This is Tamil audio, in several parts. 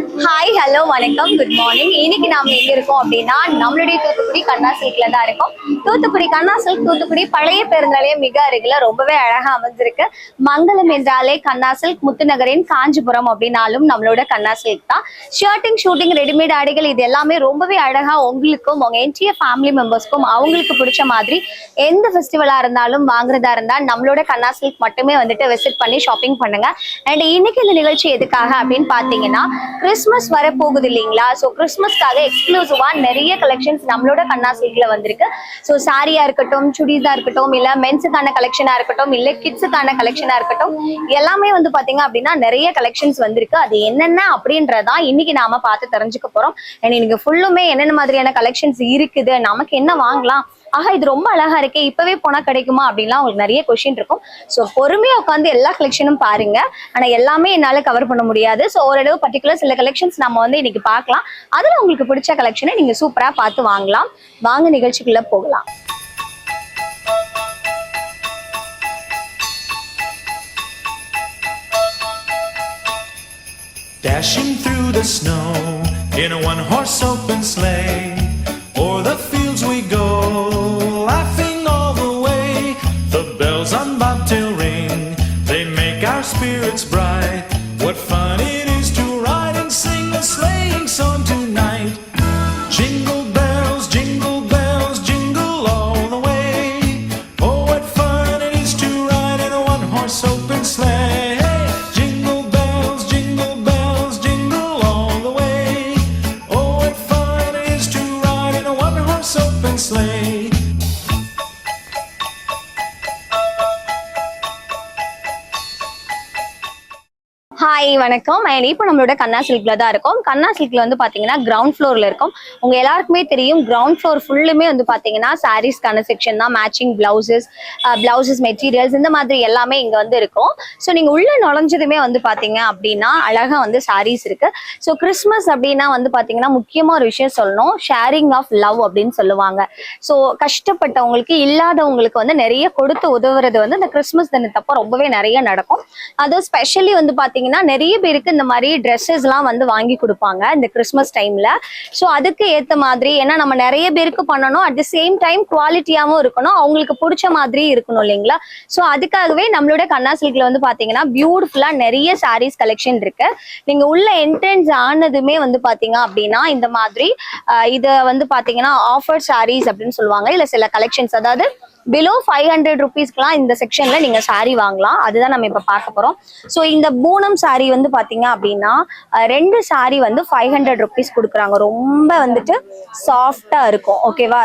ஹாய் ஹலோ வணக்கம். குட் மார்னிங் இன்னைக்கு நாம எங்க இருக்கோம் அப்படின்னா நம்மளுடைய தூத்துக்குடி கண்ணா சில்க்ல தான் இருக்கோம். தூத்துக்குடி கண்ணா சில்க் தூத்துக்குடி பழைய பேருந்து மிக அருகில ரொம்பவே அழகா அமைஞ்சிருக்கு. மங்களம் என்றாலே கண்ணா சில்க் முத்துநகரின் காஞ்சிபுரம் அப்படின்னாலும் நம்மளோட கண்ணா சில்க் தான். ஷர்ட்டிங் ஷூட்டிங் ரெடிமேட் ஆடைகள் இது எல்லாமே ரொம்பவே அழகா உங்களுக்கும் உங்க என்டிஏ ஃபேமிலி மெம்பர்ஸ்க்கும் அவங்களுக்கு பிடிச்ச மாதிரி எந்த ஃபெஸ்டிவலா இருந்தாலும் வாங்குறதா இருந்தா நம்மளோட கண்ணா சில்க் மட்டுமே வந்துட்டு விசிட் பண்ணி ஷாப்பிங் பண்ணுங்க. அண்ட் இன்னைக்கு இந்த நிகழ்ச்சி எதுக்காக அப்படின்னு பாத்தீங்கன்னா கிறிஸ்மஸ் வரப்போகுது போகுது இல்லைங்களா ஸோ கிறிஸ்மஸ்க்காக எக்ஸ்க்ளூசிவாக நிறைய கலெக்ஷன்ஸ் நம்மளோட கண்ணா சில்கில் வந்திருக்கு. ஸோ சாரியாக இருக்கட்டும் சுடிதா இருக்கட்டும் இல்ல மென்ஸுக்கான கலெக்ஷனா இருக்கட்டும் இல்ல கிட்ஸுக்கான கலெக்ஷனா இருக்கட்டும் எல்லாமே வந்து பாத்தீங்க அப்படின்னா நிறைய கலெக்ஷன்ஸ் வந்திருக்கு. அது என்னென்ன அப்படின்றதான் இன்னைக்கு நாம பார்த்து தெரிஞ்சுக்க போறோம். அண்ட் இன்னைக்கு ஃபுல்லுமே என்னென்ன மாதிரியான கலெக்ஷன்ஸ் இருக்குது? நமக்கு என்ன வாங்கலாம்? ஆஹா இது ரொம்ப அழகா இருக்கே இப்பவே போனா கிடைக்குமா அப்படின்லாம் உங்களுக்கு நிறைய கொஸ்டின் இருக்கும். ஸோ பொறுமையா உட்காந்து எல்லா கலெக்ஷனும் பாருங்க. ஆனா எல்லாமே என்னால கவர் பண்ண முடியாது. ஸோ ஓரளவு பர்டிகுலர் சில கலெக்ஷன்ஸ் நம்ம வந்து இன்னைக்கு பார்க்கலாம். அதுல உங்களுக்கு பிடிச்ச கலெக்ஷனை நீங்க சூப்பரா பார்த்து வாங்கலாம். வாங்க நிகழ்ச்சிக்குள்ள போகலாம். Dashing through the snow in a one horse open sleigh. O'er the fields we go, laughing hi வணக்கம். அண்ட் இப்போ நம்மளோட கண்ணா சில்க்ல தான் இருக்கும். கண்ணா சில்க்ல வந்து பாத்தீங்கன்னா கிரவுண்ட் ஃப்ளோர்ல இருக்கும். உங்க எல்லாருக்குமே தெரியும் கிரவுண்ட் ஃப்ளோர் ஃபுல்லுமே வந்து பாத்தீங்கன்னா சாரீஸ்க்கான செக்ஷன் தான். மேட்சிங் பிளவுசஸ் பிளவுசஸ் மெட்டீரியல்ஸ் இந்த மாதிரி எல்லாமே இங்க வந்து இருக்கும். ஸோ நீங்க உள்ள நுழைஞ்சதுமே வந்து பாத்தீங்க அப்படின்னா அழகா வந்து சாரீஸ் இருக்கு. ஸோ கிறிஸ்மஸ் அப்படின்னா வந்து பாத்தீங்கன்னா முக்கியமா ஒரு விஷயம் சொல்லணும். ஷேரிங் ஆஃப் லவ் அப்படின்னு சொல்லுவாங்க. ஸோ கஷ்டப்பட்டவங்களுக்கு இல்லாதவங்களுக்கு வந்து நிறைய கொடுத்து உதவுறது வந்து இந்த கிறிஸ்மஸ் தினத்தப்போ ரொம்பவே நிறைய நடக்கும். அதுவும் ஸ்பெஷலி வந்து பாத்தீங்கன்னா நிறைய பேருக்கு இந்த மாதிரி ட்ரெஸ்ஸஸ் எல்லாம் வந்து வாங்கி கொடுப்பாங்க இந்த கிறிஸ்மஸ் டைம்ல ஸோ அதுக்கு ஏத்த மாதிரி ஏன்னா நம்ம நிறைய பேருக்கு பண்ணணும். அட் த சேம் டைம் குவாலிட்டியாவும் இருக்கணும். அவங்களுக்கு பிடிச்ச மாதிரி இருக்கணும் இல்லைங்களா? ஸோ அதுக்காகவே நம்மளோட கண்ணா சில்க்ல வந்து பாத்தீங்கன்னா பியூட்டிஃபுல்லா நிறைய சாரீஸ் கலெக்ஷன் இருக்கு. நீங்க உள்ள என்ட்ரன்ஸ் ஆனதுமே வந்து பாத்தீங்க அப்படின்னா இந்த மாதிரி இதை வந்து பாத்தீங்கன்னா ஆஃபர் சாரீஸ் அப்படின்னு சொல்லுவாங்க. இல்ல சில கலெக்ஷன்ஸ் அதாவது பிலோ ஃபைவ் ஹண்ட்ரட் ருபீஸ்க்குலாம் இந்த செக்ஷன்ல நீங்க சாரீ வாங்கலாம். அதுதான் நம்ம இப்ப பார்க்க போறோம். ஸோ இந்த பூனம் saree வந்து பாத்தீங்க அப்படின்னா ரெண்டு saree வந்து ஃபைவ் ஹண்ட்ரட் ருபீஸ் கொடுக்குறாங்க. ரொம்ப வந்துட்டு சாஃப்டா இருக்கும். ஓகேவா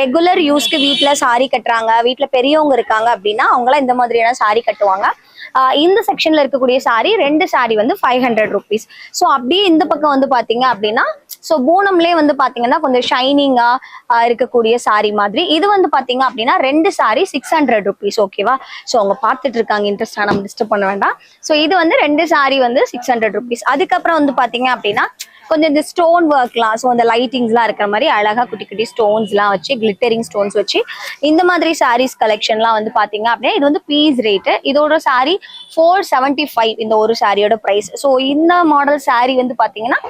ரெகுலர் யூஸ்க்கு வீட்டில் saree கட்டுறாங்க. வீட்டில் பெரியவங்க இருக்காங்க அப்படின்னா அவங்களாம் இந்த மாதிரியான saree கட்டுவாங்க. இந்த செக்ஷன்ல இருக்கக்கூடிய சாரி ரெண்டு சாரி வந்து ஃபைவ் ஹண்ட்ரட் ருபீஸ் ஸோ அப்படியே இந்த பக்கம் வந்து பாத்தீங்க அப்படின்னா ஸோ பூனம்லேயே வந்து பாத்தீங்கன்னா கொஞ்சம் ஷைனிங்கா இருக்கக்கூடிய சாரி மாதிரி. இது வந்து பாத்தீங்க அப்படின்னா ரெண்டு சாரி சிக்ஸ் ஹண்ட்ரட் ருபீஸ் ஓகேவா ஸோ அவங்க பார்த்துட்டு இருக்காங்க இன்ட்ரெஸ்டா நம்ம டிஸ்டர்ப் பண்ண வேண்டாம். ஸோ இது வந்து ரெண்டு சாரி வந்து சிக்ஸ் ஹண்ட்ரட் ருபீஸ் அதுக்கப்புறம் வந்து பாத்தீங்க அப்படின்னா கொஞ்சம் இந்த ஸ்டோன் ஒர்க்லாம் ஸோ அந்த லைட்டிங்ஸ்லாம் இருக்கிற மாதிரி அழகாக குட்டி குட்டி ஸ்டோன்ஸ்லாம் வச்சு கிளிட்டரிங் ஸ்டோன்ஸ் வச்சு இந்த மாதிரி சாரீஸ் கலெக்ஷன்லாம் வந்து பார்த்தீங்க அப்படின்னா இது வந்து பீஸ் ரேட்டு இதோட சாரீ ஃபோர் செவன்ட்டி ஃபைவ் இந்த ஒரு சாரியோட ப்ரைஸ் ஸோ இந்த மாடல் சாரி வந்து பாத்தீங்கன்னா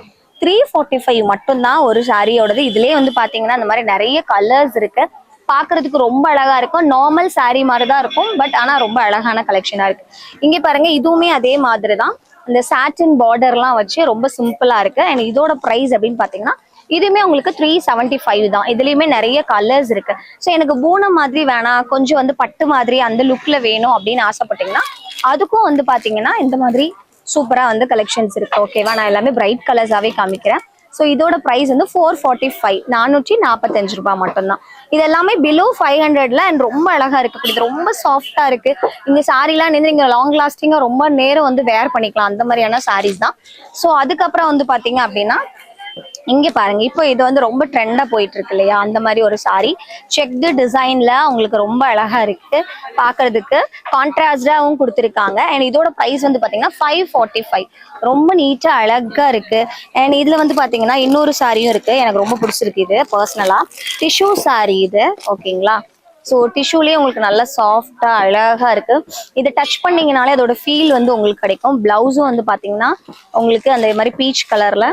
த்ரீ ஃபோர்ட்டி ஃபைவ் மட்டும்தான் ஒரு சாரியோடது இதுலயே வந்து பாத்தீங்கன்னா இந்த மாதிரி நிறைய கலர்ஸ் இருக்கு. பாக்குறதுக்கு ரொம்ப அழகா இருக்கும். நார்மல் சாரி மாதிரி தான் இருக்கும். பட் ஆனா ரொம்ப அழகான கலெக்ஷனா இருக்கு. இங்க பாருங்க இதுவுமே அதே மாதிரி தான் இந்த சாட்டின் பார்டர்லாம் வச்சு ரொம்ப சிம்பிளா இருக்கு. அண்ட் இதோட ப்ரைஸ் அப்படின்னு பாத்தீங்கன்னா இதுவுமே உங்களுக்கு த்ரீ செவன்ட்டி ஃபைவ் தான். இதுலயுமே நிறைய கலர்ஸ் இருக்கு. ஸோ எனக்கு பூனம் மாதிரி வேணாம். கொஞ்சம் வந்து பட்டு மாதிரி அந்த லுக்ல வேணும் அப்படின்னு ஆசைப்பட்டீங்கன்னா அதுக்கும் வந்து பாத்தீங்கன்னா இந்த மாதிரி சூப்பரா வந்து கலெக்ஷன்ஸ் இருக்கு. ஓகேவா நான் எல்லாமே பிரைட் கலர்ஸாவே காமிக்கிறேன். ஸோ இதோட ப்ரைஸ் வந்து ஃபோர் ஃபார்ட்டி ஃபைவ் நானூற்றி நாற்பத்தஞ்சு ரூபாய் மட்டும்தான். இது எல்லாமே பிலோ ஃபைவ் ஹண்ட்ரட்ல அண்ட் ரொம்ப அழகா இருக்கக்கூடியது ரொம்ப சாஃப்டா இருக்கு. இந்த சாரீலாம் நின்று நீங்க லாங் லாஸ்டிங்கா ரொம்ப நேரம் வந்து வேர் பண்ணிக்கலாம். அந்த மாதிரியான சாரீஸ் தான். ஸோ அதுக்கப்புறம் வந்து பாத்தீங்க அப்படின்னா இங்க பாருங்க இப்போ இது வந்து ரொம்ப ட்ரெண்டா போயிட்டு இருக்கு இல்லையா அந்த மாதிரி ஒரு சாரி செக்டு டிசைன்ல உங்களுக்கு ரொம்ப அழகா இருக்கு. பாக்குறதுக்கு கான்ட்ராஸ்டாவும் கொடுத்துருக்காங்க. அண்ட் இதோட பிரைஸ் வந்து பாத்தீங்கன்னா ஃபைவ் ஃபார்ட்டி ஃபைவ் ரொம்ப நீட்டா அழகா இருக்கு. அண்ட் இதுல வந்து பாத்தீங்கன்னா இன்னொரு சாரியும் இருக்கு. எனக்கு ரொம்ப பிடிச்சிருக்கு இது பர்சனலா டிஷ்யூ சாரி இது ஓகேங்களா? ஸோ டிஷ்யூலேயே உங்களுக்கு நல்லா சாஃப்டாக அழகா இருக்கு. இதை டச் பண்ணீங்கனாலே அதோட ஃபீல் வந்து உங்களுக்கு கிடைக்கும். ப்ளவுஸும் வந்து பாத்தீங்கன்னா உங்களுக்கு அந்த மாதிரி பீச் கலர்ல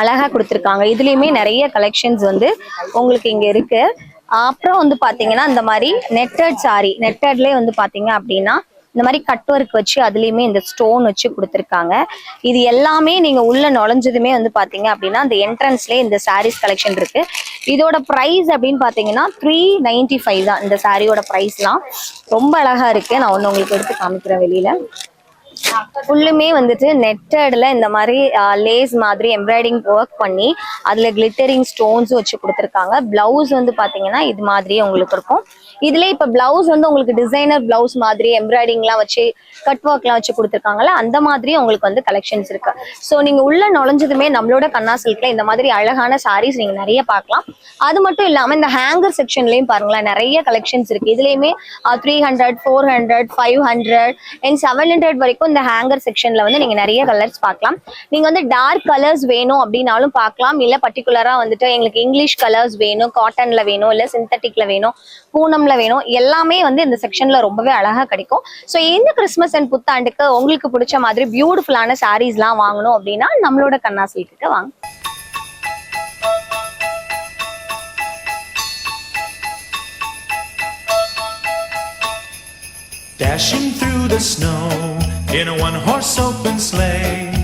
அழகா கொடுத்துருக்காங்க. இதுலயுமே நிறைய கலெக்ஷன்ஸ் வந்து உங்களுக்கு இங்க இருக்கு. அப்புறம் வந்து பாத்தீங்கன்னா இந்த மாதிரி நெட்டட் சாரி நெட்டட்லயே வந்து பாத்தீங்க அப்படின்னா இந்த மாதிரி கட் ஒர்க் வச்சு அதுலயுமே இந்த ஸ்டோன் வச்சு கொடுத்துருக்காங்க. இது எல்லாமே நீங்க உள்ள நுழைஞ்சதுமே வந்து பாத்தீங்க அப்படின்னா அந்த என்ட்ரன்ஸ்லயே இந்த சாரீஸ் கலெக்ஷன் இருக்கு. இதோட ப்ரைஸ் அப்படின்னு பாத்தீங்கன்னா த்ரீ நைன்டி ஃபைவ் தான். இந்த சாரியோட ப்ரைஸ்லாம் ரொம்ப அழகா இருக்கு. நான் ஒன்று உங்களுக்கு எடுத்து காமிக்கிறேன் வெளியில. ஃபுல்லுமே வந்துட்டு நெட்டடில் இந்த மாதிரி லேஸ் மாதிரி எம்ப்ராய்டிங் ஒர்க் பண்ணி அதுல கிளிட்டரிங் ஸ்டோன்ஸ் வச்சு கொடுத்துருக்காங்க. பிளவுஸ் வந்து பாத்தீங்கன்னா இது மாதிரியே உங்களுக்கு இருக்கும். இதுல இப்ப பிளவுஸ் வந்து உங்களுக்கு டிசைனர் பிளவுஸ் மாதிரி எம்ப்ராய்டிங்லாம் வச்சு கட் ஒர்க்லாம் வச்சு கொடுத்துருக்காங்கல்ல அந்த மாதிரி உங்களுக்கு வந்து கலெக்ஷன்ஸ் இருக்கு. ஸோ நீங்க உள்ள நுழைஞ்சதுமே நம்மளோட கண்ணா சில்க்ல இந்த மாதிரி அழகான சாரீஸ் நீங்க நிறைய பார்க்கலாம். அது மட்டும் இல்லாம இந்த ஹேங்கர் செக்ஷன்லயும் பாருங்களேன் நிறைய கலெக்ஷன்ஸ் இருக்கு. இதுலயுமே three hundred four hundred five hundred and seven hundred வரைக்கும் இந்த ஹேங்கர் செக்ஷன்ல வந்து நீங்க நிறைய கலர்ஸ் பார்க்கலாம். நீங்க வந்து டார்க் கலர்ஸ் வேணும் அப்படின்னாலும் பார்க்கலாம். இல்ல பர்டிகுலரா வந்துட்டு எங்களுக்கு இங்கிலீஷ் கலர்ஸ் வேணும் காட்டன்ல வேணும் இல்ல சிந்தட்டிக்ல வேணும். பூனம் பூனம்ல வேணும். எல்லாமே வந்து இந்த செக்ஷன்ல ரொம்பவே அழகா கிடைக்கும். ஸோ இந்த கிறிஸ்மஸ் அண்ட் புத்தாண்டுக்கு உங்களுக்கு பிடிச்ச மாதிரி பியூட்டிஃபுல்லான சாரீஸ்லாம் வாங்கணும் அப்படின்னா நம்மளோட கண்ணா சில்க்கு வாங்க. Dashing through the snow in a one horse open sleigh.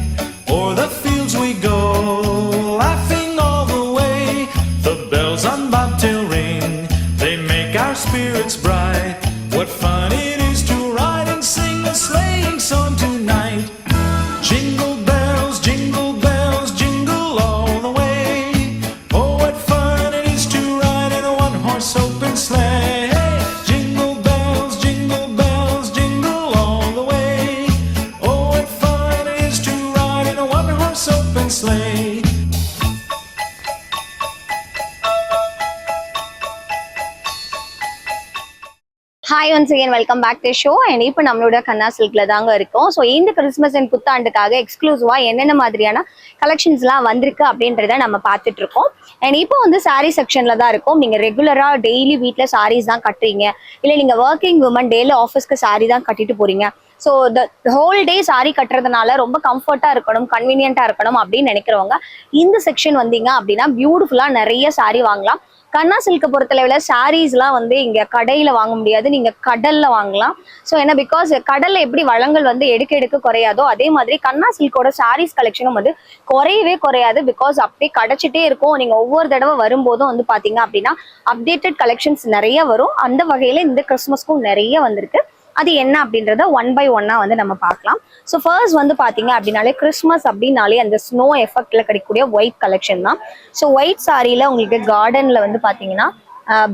Once again welcome back to show and இப்போ நம்மளோட கண்ணா சில்கில் தாங்க இருக்கும். ஸோ இந்த கிறிஸ்மஸ் அண்ட் புத்தாண்டுக்காக எக்ஸ்க்ளூசிவாக என்னென்ன மாதிரியான கலெக்ஷன்ஸ்லாம் வந்திருக்கு அப்படின்றத நம்ம பார்த்துட்டு இருக்கோம். அண்ட் இப்போ வந்து சாரீ செக்ஷனில் தான் இருக்கும். நீங்க ரெகுலரா டெய்லி வீட்ல சாரீஸ் தான் கட்டுறீங்க. இல்லை நீங்க ஒர்க்கிங் உமன் டெய்லி ஆஃபீஸ்க்கு சாரீ தான் கட்டிட்டு போறீங்க. So the whole day sari கட்டுறதுனால ரொம்ப கம்ஃபர்ட்டா இருக்கணும் கன்வீனியன்ட்டா இருக்கணும் அப்படின்னு நினைக்கிறவங்க இந்த செக்ஷன் வந்தீங்க அப்படின்னா பியூட்டிஃபுல்லா நிறைய சாரி வாங்கலாம். கண்ணா சில்கை பொறுத்தளவில் சாரீஸ்லாம் வந்து இங்கே கடையில் வாங்க முடியாது. நீங்கள் கடலில் வாங்கலாம். ஸோ ஏன்னா பிகாஸ் கடலில் எப்படி வளங்கள் வந்து எடுக்க எடுக்க குறையாதோ அதே மாதிரி கண்ணா சில்கோட சாரீஸ் கலெக்ஷனும் வந்து குறையவே குறையாது. பிகாஸ் அப்படியே கிடச்சிட்டே இருக்கும். நீங்கள் ஒவ்வொரு தடவை வரும்போதும் வந்து பார்த்தீங்க அப்படின்னா அப்டேட்டட் கலெக்ஷன்ஸ் நிறைய வரும். அந்த வகையில் இந்த கிறிஸ்மஸ்க்கும் நிறைய வந்திருக்கு. அது என்ன அப்படின்றத ஒன் பை ஒன்னா வந்து நம்ம பார்க்கலாம். ஸோ ஃபர்ஸ்ட் வந்து பாத்தீங்க அப்படின்னாலே கிறிஸ்மஸ் அப்படின்னாலே அந்த ஸ்னோ எஃபெக்ட்ல கிடைக்கக்கூடிய ஒயிட் கலெக்ஷன் தான். ஸோ ஒயிட் சாரியில உங்களுக்கு கார்டன்ல வந்து பாத்தீங்கன்னா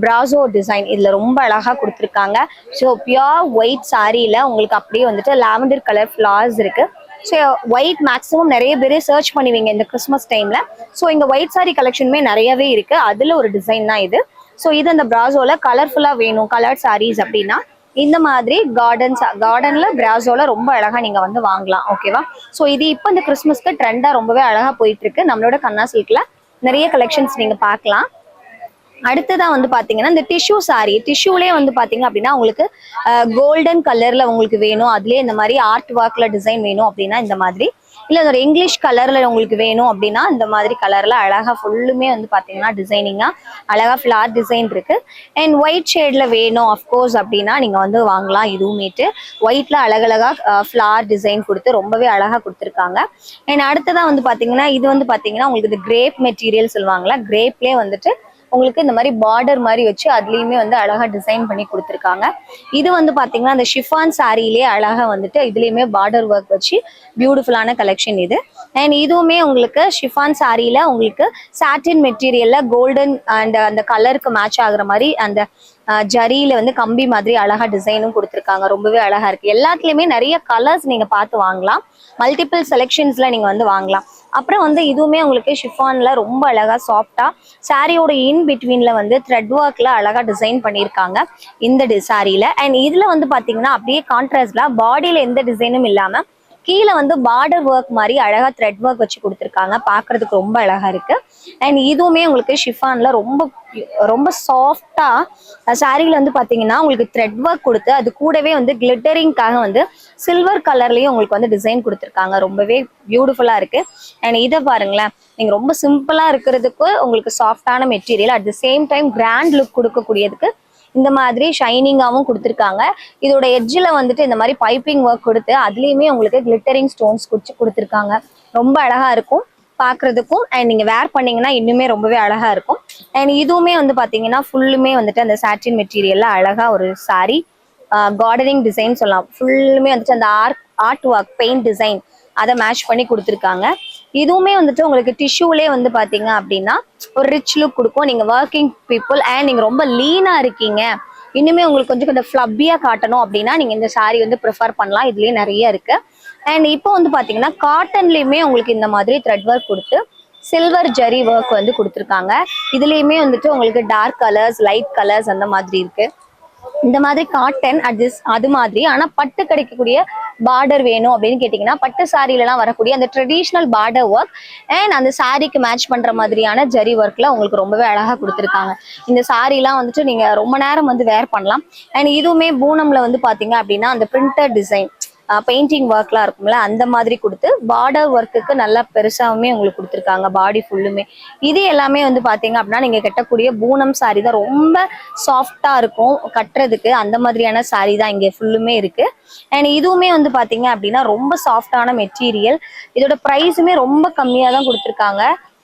பிராசோ டிசைன் இதுல ரொம்ப அழகா கொடுத்துருக்காங்க. ஸோ பியோர் ஒயிட் சாரியில உங்களுக்கு அப்படியே வந்துட்டு லாவெண்டர் கலர் ஃபிளார்ஸ் இருக்கு. ஸோ ஒயிட் மேக்ஸிமம் நிறைய பேர் சர்ச் பண்ணுவீங்க இந்த கிறிஸ்மஸ் டைம்ல ஸோ இங்க ஒயிட் சாரி கலெக்ஷனுமே நிறையவே இருக்கு. அதுல ஒரு டிசைன் தான் இது. ஸோ இது அந்த பிராசோல கலர்ஃபுல்லா வேணும் கலர் சாரீஸ் அப்படின்னா. இந்த மாதிரி கார்டன்ஸ் கார்டன்ல பிராசோல ரொம்ப அழகா நீங்க வந்து வாங்கலாம் ஓகேவா ஸோ இது இப்போ இந்த கிறிஸ்மஸ்க்கு ட்ரெண்டா ரொம்பவே அழகா போயிட்டு இருக்கு நம்மளோட கண்ணா சில்க்ல நிறைய கலெக்ஷன்ஸ் நீங்க பார்க்கலாம். அடுத்ததான் வந்து பாத்தீங்கன்னா இந்த டிஷ்யூ சாரி டிஷ்யூலே வந்து பாத்தீங்க அப்படின்னா உங்களுக்கு கோல்டன் கலர்ல உங்களுக்கு வேணும். அதுலயே இந்த மாதிரி ஆர்ட் ஒர்க்ல டிசைன் வேணும் அப்படின்னா இந்த மாதிரி இல்லை ஒரு இங்கிலீஷ் கலரில் உங்களுக்கு வேணும் அப்படின்னா இந்த மாதிரி கலரில் அழகா ஃபுல்லுமே வந்து பார்த்தீங்கன்னா டிசைனிங்கா அழகா ஃப்ளார் டிசைன் இருக்குது அண்ட் ஒயிட் ஷேடில் வேணும் அஃப்கோர்ஸ் அப்படின்னா நீங்கள் வந்து வாங்கலாம் இதுவுமேட்டு. ஒயிட்ல அழகழகா ஃப்ளார் டிசைன் கொடுத்து ரொம்பவே அழகா கொடுத்துருக்காங்க. அண்ட் அடுத்ததாக வந்து பார்த்தீங்கன்னா இது வந்து பார்த்தீங்கன்னா உங்களுக்கு இது கிரேப் மெட்டீரியல் சொல்லுவாங்களா கிரேப்லேயே வந்துட்டு உங்களுக்கு இந்த மாதிரி பார்டர் மாதிரி வச்சு அதுலயுமே வந்து அழகா டிசைன் பண்ணி கொடுத்துருக்காங்க. இது வந்து பாத்தீங்கன்னா அந்த ஷிஃபான் சாரியிலே அழகா வந்துட்டு இதுலயுமே பார்டர் ஒர்க் வச்சு பியூட்டிஃபுல்லான கலெக்ஷன் இது. அண்ட் இதுவுமே உங்களுக்கு ஷிஃபான் சாரியில் உங்களுக்கு சாட்டின் மெட்டீரியல்ல கோல்டன் அண்ட் அந்த கலருக்கு மேட்ச் ஆகுற மாதிரி அந்த ஜரியில வந்து கம்பி மாதிரி அழகா டிசைனும் கொடுத்துருக்காங்க. ரொம்பவே அழகா இருக்கு. எல்லாத்துலயுமே நிறைய கலர்ஸ் நீங்க பார்த்து வாங்கலாம். மல்டிபிள் செலெக்ஷன்ஸ்ல நீங்க வந்து வாங்கலாம். அப்புறம் வந்து இதுவுமே உங்களுக்கு ஷிஃபான்ல ரொம்ப அழகா சாஃப்டா சாரியோட இன் பிட்வீன்ல வந்து த்ரெட் ஒர்க்ல அழகா டிசைன் பண்ணியிருக்காங்க இந்த சாரியில அண்ட் இதுல வந்து பாத்தீங்கன்னா அப்படியே கான்ட்ராஸ்ட்ல பாடியில எந்த டிசைனும் இல்லாம கீழே வந்து பார்டர் ஒர்க் மாதிரி அழகா த்ரெட் ஒர்க் வச்சு கொடுத்துருக்காங்க. பாக்குறதுக்கு ரொம்ப அழகா இருக்கு. அண்ட் இதுவுமே உங்களுக்கு ஷிஃபான்ல ரொம்ப ரொம்ப சாஃப்டா சாரியில வந்து பாத்தீங்கன்னா உங்களுக்கு த்ரெட் ஒர்க் கொடுத்து அது கூடவே வந்து கிளிட்டரிங்காக வந்து சில்வர் கலர்லயும் உங்களுக்கு வந்து டிசைன் கொடுத்துருக்காங்க. ரொம்பவே பியூட்டிஃபுல்லா இருக்கு. அண்ட் இதை பாருங்களேன். நீங்க ரொம்ப சிம்பிளா இருக்கிறதுக்கு உங்களுக்கு சாஃப்டான material at the same time grand look கொடுக்கக்கூடியதுக்கு இந்த மாதிரி ஷைனிங்காகவும் கொடுத்துருக்காங்க. இதோட எட்ஜில் வந்துட்டு இந்த மாதிரி பைப்பிங் ஒர்க் கொடுத்து அதுலேயுமே உங்களுக்கு கிளிட்டரிங் ஸ்டோன்ஸ் குடிச்சு கொடுத்துருக்காங்க. ரொம்ப அழகா இருக்கும் பார்க்குறதுக்கும் அண்ட் நீங்கள் வேர் பண்ணிங்கன்னா இன்னுமே ரொம்பவே அழகா இருக்கும். அண்ட் இதுவுமே வந்து பார்த்தீங்கன்னா ஃபுல்லுமே வந்துட்டு அந்த சாட்டின் மெட்டீரியல்ல அழகா ஒரு saree கார்டனிங் டிசைன் சொல்லலாம். ஃபுல்லுமே வந்துட்டு அந்த art art work paint design அதை மேட்ச் பண்ணி கொடுத்துருக்காங்க. இதுவுமே வந்துட்டு உங்களுக்கு டிஷ்யூலே வந்து பாத்தீங்க அப்படின்னா ஒரு ரிச் லுக் கொடுக்கும். நீங்க ஒர்க்கிங் பீப்புள் அண்ட் நீங்க ரொம்ப லீனா இருக்கீங்க. இன்னுமே உங்களுக்கு கொஞ்சம் கொஞ்சம் ஃப்ளப்பியாக காட்டணும் அப்படின்னா நீங்க இந்த saree வந்து ப்ரிஃபர் பண்ணலாம். இதுலயே நிறைய இருக்கு. அண்ட் இப்போ வந்து பாத்தீங்கன்னா காட்டன்லயுமே உங்களுக்கு இந்த மாதிரி த்ரெட் ஒர்க் கொடுத்து சில்வர் ஜரி ஒர்க் வந்து கொடுத்துருக்காங்க. இதுலயுமே வந்துட்டு உங்களுக்கு டார்க் கலர்ஸ் லைட் கலர்ஸ் அந்த மாதிரி இருக்கு. இந்த மாதிரி காட்டன் அட்ஜஸ்ட் அது மாதிரி. ஆனா பட்டு கிடைக்கக்கூடிய பார்டர் வேணும் அப்படின்னு கேட்டிங்கன்னா பட்டு சாரிலலாம் வரக்கூடிய அந்த ட்ரெடிஷ்னல் பார்டர் ஒர்க் அண்ட் அந்த சாரிக்கு மேட்ச் பண்ற மாதிரியான ஜரி ஒர்க்ல உங்களுக்கு ரொம்பவே அழகா கொடுத்துருக்காங்க. இந்த சாரிலாம் வந்துட்டு நீங்க ரொம்ப நேரம் வந்து வேர் பண்ணலாம். அண்ட் இதுவுமே பூனம்ல வந்து பாத்தீங்க அப்படின்னா அந்த பிரிண்டட் டிசைன் பெயிண்டிங் ஒர்க்லாம் இருக்கும்ல அந்த மாதிரி கொடுத்து பார்டர் ஒர்க்குக்கு நல்லா பெருசாகவுமே உங்களுக்கு கொடுத்துருக்காங்க பாடி ஃபுல்லுமே இது எல்லாமே வந்து பார்த்தீங்க அப்படின்னா நீங்கள் கட்டக்கூடிய பூனம் சாரீ தான். ரொம்ப சாஃப்டாக இருக்கும் கட்டுறதுக்கு. அந்த மாதிரியான சாரீ தான் இங்கே ஃபுல்லுமே இருக்குது அண்ட் இதுவுமே வந்து பார்த்தீங்க அப்படின்னா ரொம்ப சாஃப்டான மெட்டீரியல் இதோட ப்ரைஸுமே ரொம்ப கம்மியாக தான் கொடுத்துருக்காங்க.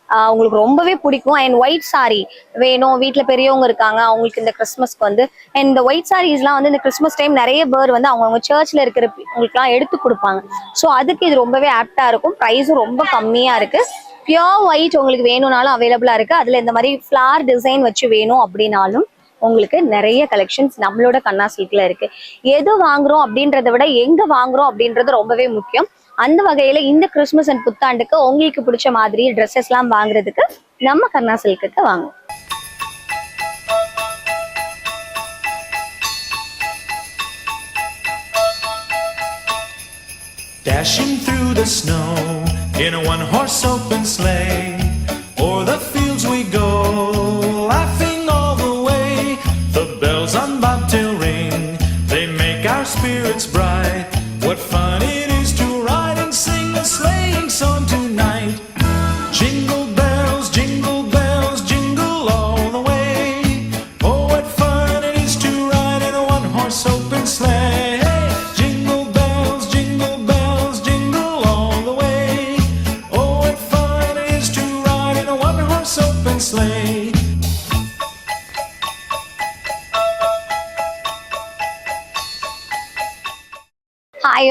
அவங்களுக்கு ரொம்பவே பிடிக்கும். அண்ட் ஒயிட் சாரி வேணும். வீட்டில் பெரியவங்க இருக்காங்க. அவங்களுக்கு இந்த கிறிஸ்மஸ்க்கு வந்து அண்ட் இந்த ஒயிட் சாரீஸ்லாம் வந்து இந்த கிறிஸ்மஸ் டைம் நிறைய பேர் வந்து அவங்கவுங்க சர்ச்சில் இருக்கிற உங்களுக்குலாம் எடுத்து கொடுப்பாங்க. ஸோ அதுக்கு இது ரொம்பவே ஆப்டாக இருக்கும். ப்ரைஸும் ரொம்ப கம்மியாக இருக்குது பியோர் ஒயிட் உங்களுக்கு வேணும்னாலும் அவைலபிளாக இருக்குது அதில் இந்த மாதிரி ஃப்ளார் டிசைன் வச்சு வேணும் அப்படின்னாலும் உங்களுக்கு நிறைய கலெக்ஷன்ஸ் நம்மளோட கண்ணா சில்க்ல இருக்கு. எது வாங்குறோம் அப்படின்றத விட எங்க வாங்குறோம் அப்படின்றது ரொம்பவே முக்கியம். அந்த வகையில இந்த கிறிஸ்மஸ் அண்ட் புத்தாண்டுக்கு உங்களுக்கு பிடிச்ச மாதிரி ட்ரெஸ்ஸஸ் எல்லாம் வாங்குறதுக்கு நம்ம கர்ணா சில்க்குக்கு வாங்க Dashing through the snow in a one horse open sleigh. O'er the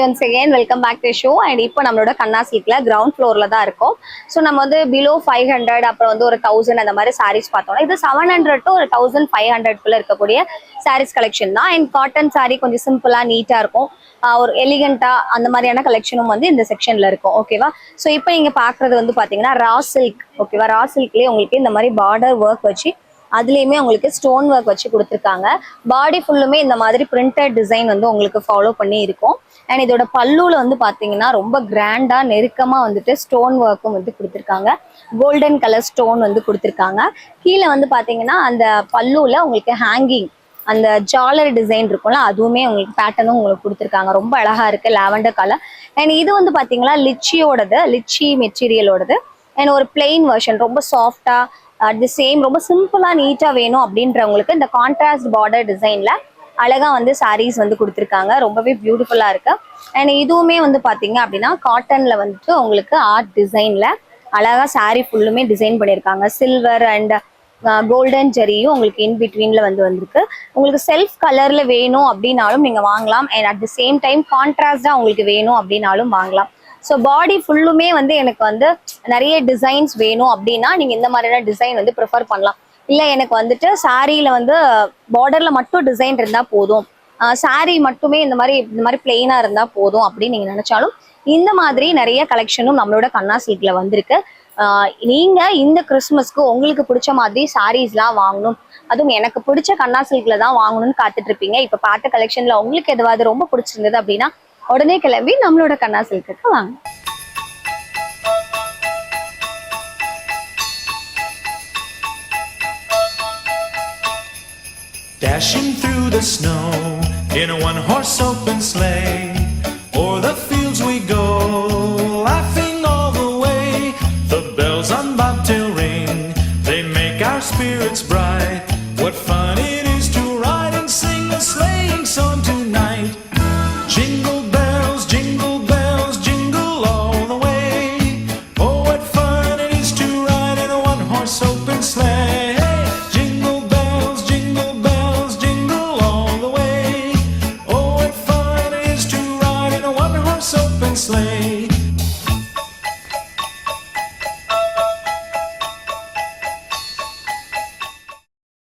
once again welcome back to show and இப்போ நம்மளோட கண்ணா சில்கில் கிரவுண்ட் ஃப்ளோரில் தான் இருக்கும். ஸோ நம்ம வந்து பிலோ ஃபைவ் ஹண்ட்ரட் அப்புறம் வந்து ஒரு தௌசண்ட் அந்த மாதிரி சாரீஸ் பார்த்தோம்னா இது செவன் ஹண்ட்ரட் டு ஒரு தௌசண்ட் ஃபைவ் ஹண்ட்ரட்குள்ளே இருக்கக்கூடிய சாரீஸ் கலெக்ஷன் தான். அண்ட் காட்டன் சாரீ கொஞ்சம் சிம்பிளாக நீட்டாக இருக்கும். ஒரு எலிகண்ட்டாக அந்த மாதிரியான கலெக்ஷனும் வந்து இந்த செக்ஷனில் இருக்கும். ஓகேவா ஸோ இப்போ நீங்கள் பார்க்குறது வந்து பார்த்தீங்கன்னா ரா சில்க் ஓகேவா ரா சில்க்லேயே உங்களுக்கு இந்த மாதிரி பார்டர் ஒர்க் வச்சு அதுலேயுமே உங்களுக்கு ஸ்டோன் ஒர்க் வச்சு கொடுத்துருக்காங்க. பாடி ஃபுல்லுமே இந்த மாதிரி பிரிண்டட் டிசைன் வந்து உங்களுக்கு ஃபாலோ பண்ணி இருக்கும். அண்ட் இதோட பல்லூவில் வந்து பார்த்தீங்கன்னா ரொம்ப கிராண்டாக நெருக்கமாக வந்துட்டு ஸ்டோன் ஒர்க்கும் வந்து கொடுத்துருக்காங்க. கோல்டன் கலர் ஸ்டோன் வந்து கொடுத்துருக்காங்க. கீழே வந்து பார்த்தீங்கன்னா அந்த பல்லூவில் உங்களுக்கு ஹேங்கிங் அந்த ஜாலர் டிசைன் இருக்கும்ல அதுவுமே உங்களுக்கு பேட்டர்னும் உங்களுக்கு கொடுத்துருக்காங்க. ரொம்ப அழகாக இருக்குது லாவெண்டர் கலர் அண்ட் இது வந்து பார்த்தீங்கன்னா லிச்சியோடது லிச்சி மெட்டீரியலோடது அண்ட் ஒரு பிளெயின் வெர்ஷன் ரொம்ப சாஃப்டாக அட் தி சேம் ரொம்ப சிம்பிளாக நீட்டாக வேணும் அப்படின்றவங்களுக்கு இந்த கான்ட்ராஸ்ட் பார்டர் டிசைனில் அழகா வந்து சாரீஸ் வந்து கொடுத்துருக்காங்க. ரொம்பவே பியூட்டிஃபுல்லா இருக்கு. அண்ட் இதுவுமே வந்து பாத்தீங்க அப்படின்னா காட்டன்ல வந்துட்டு உங்களுக்கு ஆர்ட் டிசைன்ல அழகா சாரீ ஃபுல்லுமே டிசைன் பண்ணியிருக்காங்க. சில்வர் அண்ட் கோல்டன் ஜெரியும் உங்களுக்கு இன் பிட்வீன்ல வந்து வந்திருக்கு. உங்களுக்கு செல்ஃப் கலர்ல வேணும் அப்படின்னாலும் நீங்க வாங்கலாம். And at the same time கான்ட்ராஸ்டா உங்களுக்கு வேணும் அப்படின்னாலும் வாங்கலாம். ஸோ பாடி ஃபுல்லுமே வந்து எனக்கு வந்து நிறைய டிசைன்ஸ் வேணும் அப்படின்னா நீங்கள் இந்த மாதிரியான டிசைன் வந்து ப்ரிஃபர் பண்ணலாம். இல்லை எனக்கு வந்துட்டு சாரியில் வந்து பார்டரில் மட்டும் டிசைன் இருந்தால் போதும். சாரி மட்டுமே இந்த மாதிரி இந்த மாதிரி பிளெயினாக இருந்தால் போதும் அப்படின்னு நீங்கள் நினச்சாலும் இந்த மாதிரி நிறைய கலெக்ஷனும் நம்மளோட கண்ணா சில்க்ல வந்திருக்கு. நீங்கள் நீங்க இந்த கிறிஸ்மஸ்க்கு உங்களுக்கு பிடிச்ச மாதிரி சாரீஸ்லாம் வாங்கணும். அதுவும் எனக்கு பிடிச்ச கண்ணா சில்கில் தான் வாங்கணும்னு காத்துட்டு இருப்பீங்க. இப்ப பார்த்த கலெக்ஷன்ல உங்களுக்கு எதுவாது ரொம்ப பிடிச்சிருந்தது அப்படின்னா உடனே கிளம்பி நம்மளோட கண்ணா சில்க்குக்கு வாங்க Dashing through the snow in a one horse open sleigh, o'er the fields we go.